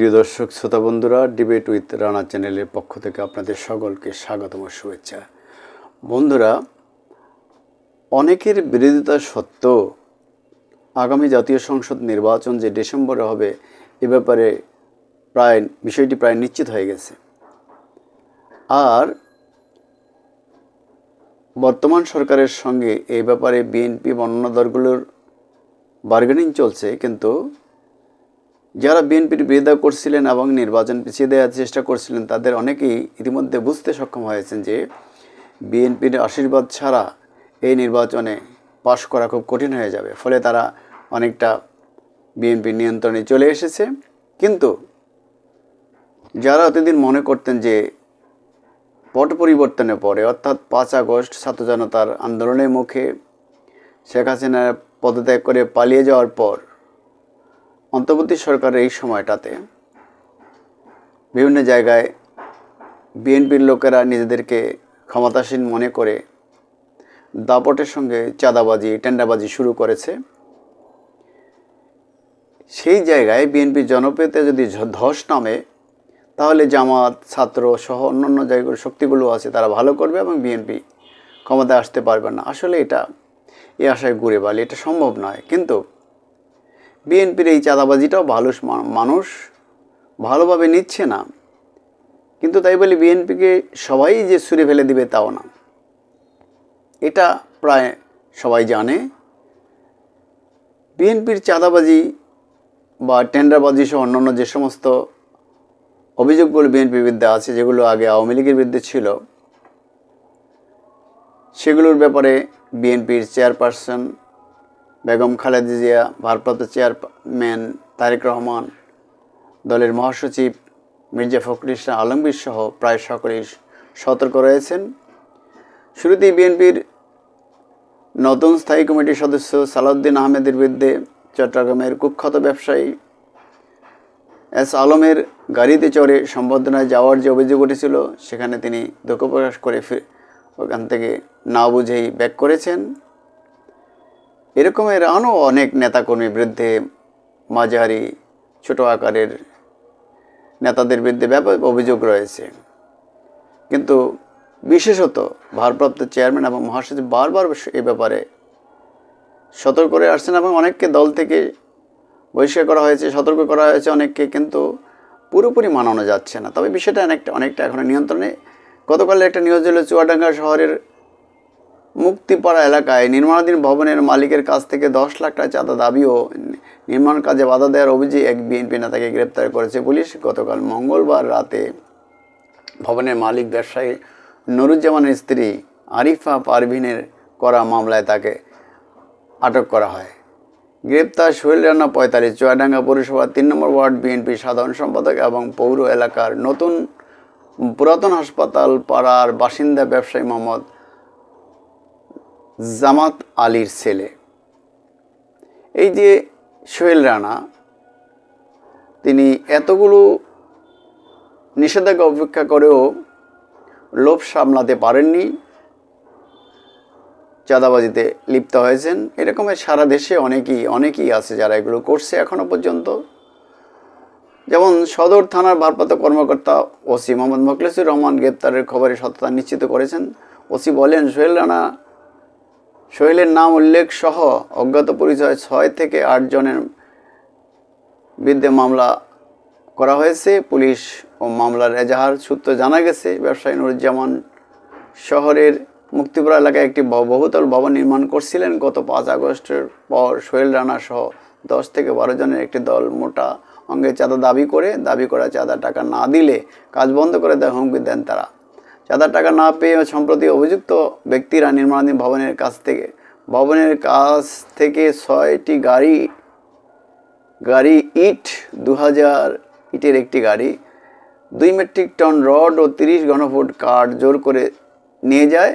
প্রিয় দর্শক, শ্রোতা বন্ধুরা ডিবেট উইথ রানা চ্যানেলের পক্ষ থেকে আপনাদের সকলকে স্বাগতম শুভেচ্ছা। বন্ধুরা, অনেকের বিরোধিতা সত্ত্বেও আগামী জাতীয় সংসদ নির্বাচন যে ডিসেম্বরে হবে, এ ব্যাপারে প্রায়, বিষয়টি প্রায় নিশ্চিত হয়ে গেছে। আর বর্তমান সরকারের সঙ্গে এই ব্যাপারে বিএনপি বর্ণনা দলগুলোর বার্গেনিং চলছে, কিন্তু যারা বিএনপির বিরোধিতা করছিলেন এবং নির্বাচন পিছিয়ে দেওয়ার চেষ্টা করছিলেন, তাদের অনেকেই ইতিমধ্যে বুঝতে সক্ষম হয়েছেন যে বিএনপির আশীর্বাদ ছাড়া এই নির্বাচনে পাশ করা খুব কঠিন হয়ে যাবে। ফলে তারা অনেকটা বিএনপির নিয়ন্ত্রণে চলে এসেছে। কিন্তু যারা এতদিন মনে করতেন যে পট পরিবর্তনের পরে অর্থাৎ পাঁচ আগস্ট ছাত্র জনতার আন্দোলনের মুখে শেখ হাসিনা পদত্যাগ করে পালিয়ে যাওয়ার পর অন্তর্বর্তী সরকারের এই সময়টাতে বিভিন্ন জায়গায় বিএনপির লোকেরা নিজেদেরকে ক্ষমতাসীন মনে করে দাপটের সঙ্গে চাঁদাবাজি টেন্ডাবাজি শুরু করেছে। সেই জায়গায় বিএনপি জনপ্রিয়তা যদি ধস নামে, তাহলে জামাত, ছাত্র সহ অন্যান্য জায়গার শক্তিগুলো আছে, তারা ভালো করবে এবং বিএনপি ক্ষমতায় আসতে পারবে না। আসলে এটা এই আশায় ঘুরে বালি, এটা সম্ভব নয়। কিন্তু বিএনপির এই চাঁদাবাজিটাও ভালো মানুষ ভালোভাবে নিচ্ছে না। কিন্তু তাই বলে বিএনপিকে সবাই যে সুরে ফেলে দিবে তাও না। এটা প্রায় সবাই জানে। বিএনপির চাঁদাবাজি বা টেন্ডারবাজি সহ অন্যান্য যে সমস্ত অভিযোগগুলো বিএনপির বিরুদ্ধে আছে, যেগুলো আগে আওয়ামী লীগের বিরুদ্ধে ছিল, সেগুলোর ব্যাপারে বিএনপির চেয়ারপারসন বেগম খালেদা জিয়া, ভারপ্রাপ্ত চেয়ারম্যান তারেক রহমান, দলের মহাসচিব মির্জা ফখরুল ইসলাম আলমগীর সহ প্রায় সকলেই সতর্ক রয়েছেন। শুরুতেই বিএনপির নতুন স্থায়ী কমিটির সদস্য সালাউদ্দিন আহমেদের বিরুদ্ধে চট্টগ্রামের কুখ্যাত ব্যবসায়ী এস আলমের গাড়িতে চড়ে সম্বর্ধনায় যাওয়ার যে অভিযোগ উঠেছিল, সেখানে তিনি দুঃখ প্রকাশ করে ওখান থেকে না বুঝেই ব্যাক করেছেন। এরকমের আরও অনেক নেতাকর্মীর বিরুদ্ধে মাঝারি, ছোট আকারের নেতাদের বিরুদ্ধে ব্যাপক অভিযোগ রয়েছে। কিন্তু বিশেষত ভারপ্রাপ্ত চেয়ারম্যান এবং মহাসচিব বারবার এ ব্যাপারে সতর্ক করে আসছেন এবং অনেককে দল থেকে বহিষ্কার করা হয়েছে, সতর্ক করা হয়েছে অনেককে, কিন্তু পুরোপুরি মানানো যাচ্ছে না। তবে বিষয়টা অনেকটা অনেকটা এখনও নিয়ন্ত্রণে। গতকালের একটা নিউজ হলো চুয়াডাঙ্গা শহরের মুক্তিপাড়া এলাকায় নির্মাণাধীন ভবনের মালিকের কাছ থেকে দশ লাখ টাকা চাঁদা দাবি ও নির্মাণ কাজে বাধা দেওয়ার অভিযোগে এক বিএনপি নেতাকে গ্রেপ্তার করেছে পুলিশ। গতকাল মঙ্গলবার রাতে ভবনের মালিক ব্যবসায়ী নুরুজ্জামানের স্ত্রী আরিফা পারভিনের করা মামলায় তাকে আটক করা হয়। গ্রেপ্তার সোহেল রানা পঁয়তাল্লিশ, চুয়াডাঙ্গা পৌরসভার তিন নম্বর ওয়ার্ড বিএনপি সাধারণ সম্পাদক এবং পৌর এলাকার নতুন পুরাতন হাসপাতাল পাড়ার বাসিন্দা ব্যবসায়ী মোহাম্মদ জামাত আলীর ছেলে। এই যে সোহেল রানা, তিনি এতগুলো নিষেধাজ্ঞা অপেক্ষা করেও লোভ সামলাতে পারেননি, চাঁদাবাজিতে লিপ্ত হয়েছেন। এরকমের সারা দেশে অনেকেই অনেকেই আছে যারা এগুলো করছে এখনও পর্যন্ত। যেমন সদর থানার ভারপ্রাপ্ত কর্মকর্তা ওসি মোহাম্মদ মোখলেসুর রহমান গ্রেপ্তারের খবরে সত্যতা নিশ্চিত করেছেন। ওসি বলেন, সোহেল রানা সোহেলের নাম উল্লেখ সহ অজ্ঞাত পরিচয় ছয় থেকে আট জনের বিরুদ্ধে মামলা করা হয়েছে। পুলিশ ও মামলার এজাহার সূত্র জানা গেছে, ব্যবসায়ী নুরুজ্জামান শহরের মুক্তিপুরা এলাকায় একটি বহুতল ভবন নির্মাণ করছিলেন। গত পাঁচ আগস্টের পর সোহেল রানা সহ দশ থেকে বারো জনের একটি দল মোটা অঙ্গে চাঁদা দাবি করে, দাবি করা চাঁদা টাকা না দিলে কাজ বন্ধ করে দেওয়ার হুমকি দেন তারা। চাঁদার টাকা না পেয়ে সম্প্রতি অভিযুক্ত ব্যক্তিরা নির্মাণাধীন ভবনের কাছ থেকে, ভবনের কাছ থেকে ছয়টি গাড়ি গাড়ি ইট দু হাজার ইটের একটি গাড়ি, দুই মেট্রিক টন রড ও তিরিশ ঘনফুট কাঠ জোর করে নিয়ে যায়।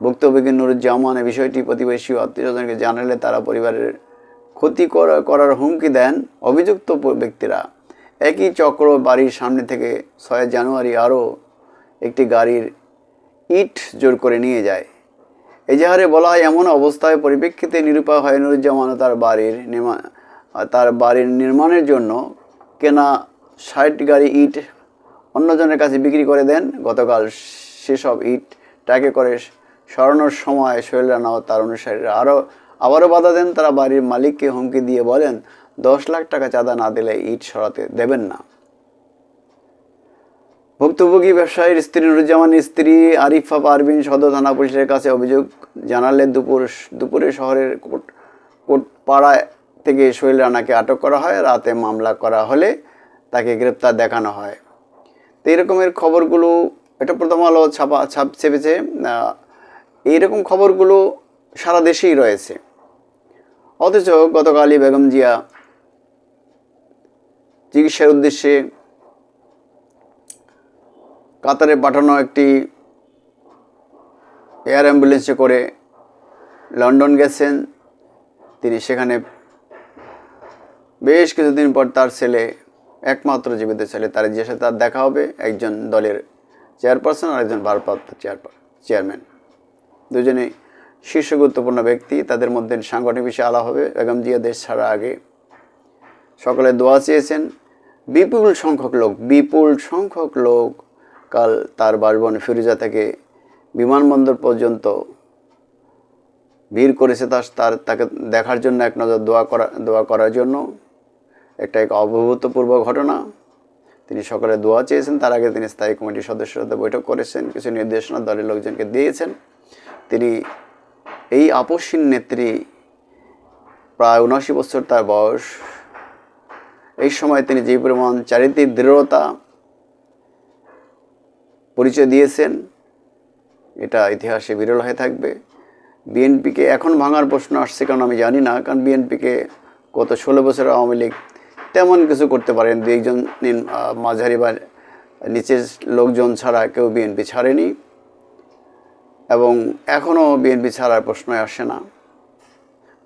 ভুক্তভোগী নুরুজ্জামান বিষয়টি প্রতিবেশী ও আত্মীয়স্বজনকে জানালে তারা পরিবারের ক্ষতি করা, করার হুমকি দেন অভিযুক্ত ব্যক্তিরা। একই চক্র বাড়ির সামনে থেকে ছয় জানুয়ারি আরও একটি গাড়ির ইট জোর করে নিয়ে যায়। এজাহারে বলা হয়, এমন অবস্থায় পরিপ্রেক্ষিতে নিরুপায় হয় নুরুজ্জামান তার বাড়ির নির্মাণ তার বাড়ির নির্মাণের জন্য কেনা ষাট গাড়ি ইট অন্যজনের কাছে বিক্রি করে দেন। গতকাল সেসব ইট ট্যাগে করে সরানোর সময় শৈল রানা ও তার অনুসারীরা আরও আবারও বাধা দেন। তারা বাড়ির মালিককে হুমকি দিয়ে বলেন, দশ লাখ টাকা চাঁদা না দিলে ইট সরাতে দেবেন না। ভুক্তভোগী ব্যবসায়ীর স্ত্রী নুরুজ্জামানের স্ত্রী আরিফা পারভিন সদর থানা পুলিশের কাছে অভিযোগ জানালে দুপুর, দুপুরে শহরের কোট কোটপাড়া থেকে সোহেল রানাকে আটক করা হয়। রাতে মামলা করা হলে তাকে গ্রেপ্তার দেখানো হয়। তো এরকমের খবরগুলো, এটা প্রথম আলো ছাপা, ছাপ ছেপেছে। এইরকম খবরগুলো সারা দেশেই রয়েছে। অথচ গতকালই বেগম জিয়া চিকিৎসার উদ্দেশ্যে কাতারে পাঠানো একটি এয়ার অ্যাম্বুলেন্সে করে লন্ডন গেছেন। তিনি সেখানে বেশ কিছুদিন পর তার ছেলে, একমাত্র জীবিত ছেলে, তার যে সাথে তার দেখা হবে, একজন দলের চেয়ারপারসন আর একজন ভারপ্রাপ্ত চেয়ারপার, চেয়ারম্যান। দুজনে শীর্ষ গুরুত্বপূর্ণ ব্যক্তি, তাদের মধ্যে সাংগঠনিক বিষয়ে আলা হবে। বেগম জিয়া দেশ ছাড়া আগে সকলে দোয়া চেয়েছেন। বিপুল সংখ্যক লোক, বিপুল সংখ্যক লোক কাল তার বাসভবন ফিরোজা থেকে বিমানবন্দর পর্যন্ত ভিড় করেছে তার তার, তাকে দেখার জন্য এক নজর দোয়া করা, দোয়া করার জন্য। একটা এক অভূতপূর্ব ঘটনা। তিনি সকালে দোয়া চেয়েছেন। তার আগে তিনি স্থায়ী কমিটির সদস্যদের সাথে বৈঠক করেছেন। কিছু নির্দেশনা দলের লোকজনকে দিয়েছেন। তিনি এই আপসীন নেত্রী প্রায় উনআশি বছর তার বয়স। এই সময় তিনি যে পরিমাণ চারিত্রিক দৃঢ়তা পরিচয় দিয়েছেন। এটা ইতিহাসে বিরল হয়ে থাকবে। বিএনপিকে এখন ভাঙার প্রশ্ন আসছে কারণ আমি জানি না, কারণ বিএনপিকে গত ষোলো বছর আওয়ামী লীগ তেমন কিছু করতে পারেন। দু একজন মাঝারি বা নিচের লোকজন ছাড়া কেউ বিএনপি ছাড়েনি। এবং এখনও বিএনপি ছাড়ার প্রশ্ন আসে না।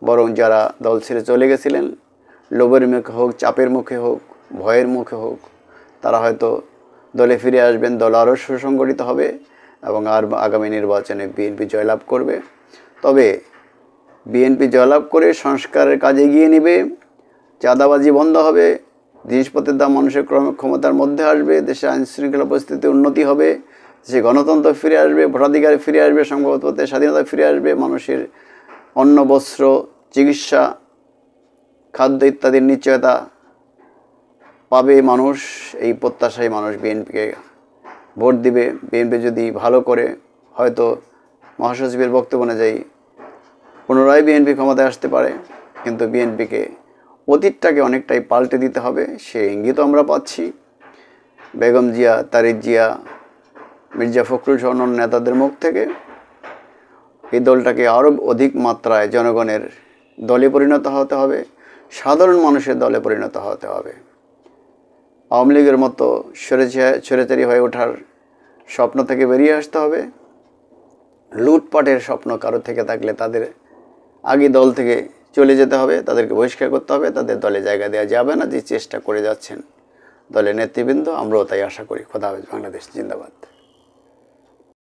বরং যারা দল ছেড়ে চলে গেছিলেন, লোভের মুখে হোক, চাপের মুখে হোক, ভয়ের মুখে হোক, তারা হয়তো দলে ফিরে আসবেন, দল আরও সুসংগঠিত হবে এবং আর আগামী নির্বাচনে বিএনপি জয়লাভ করবে। তবে বিএনপি জয়লাভ করে সংস্কারের কাজে এগিয়ে নেবে, চাঁদাবাজি বন্ধ হবে, জিনিসপত্রের দাম মানুষের ক্রম- ক্ষমতার মধ্যে আসবে, দেশে আইন শৃঙ্খলা পরিস্থিতি উন্নতি হবে, দেশে গণতন্ত্র ফিরে আসবে, ভোটাধিকার ফিরে আসবে, সংবাদপত্রের স্বাধীনতা ফিরে আসবে, মানুষের অন্ন, বস্ত্র, চিকিৎসা, খাদ্য ইত্যাদির নিশ্চয়তা পাবে মানুষ, এই প্রত্যাশায় মানুষ বিএনপিকে ভোট দিবে। বিএনপি যদি ভালো করে হয়তো মহাসচিবের বক্তব্য অনুযায়ী পুনরায় বিএনপি ক্ষমতায় আসতে পারে, কিন্তু বিএনপিকে অতীতটাকে অনেকটাই পাল্টে দিতে হবে, সে ইঙ্গিত আমরা পাচ্ছি। বেগম জিয়া, তারিক জিয়া, মির্জা ফখরুল সহ অন্যান্য নেতাদের মুখ থেকে এই দলটাকে আরও অধিক মাত্রায় জনগণের দলে পরিণত হতে হবে, সাধারণ মানুষের দলে পরিণত হতে হবে। আওয়ামী লীগের মতো সরেচারি হয়ে ওঠার স্বপ্ন থেকে বেরিয়ে আসতে হবে। লুটপাটের স্বপ্ন কারও থেকে থাকলে তাদের আগে দল থেকে চলে যেতে হবে, তাদেরকে বহিষ্কার করতে হবে, তাদের দলে জায়গা দেওয়া যাবে না, যে চেষ্টা করে যাচ্ছেন দলের নেতৃবৃন্দ, আমরাও তাই আশা করি। খোদা হাফেজ, বাংলাদেশ জিন্দাবাদ।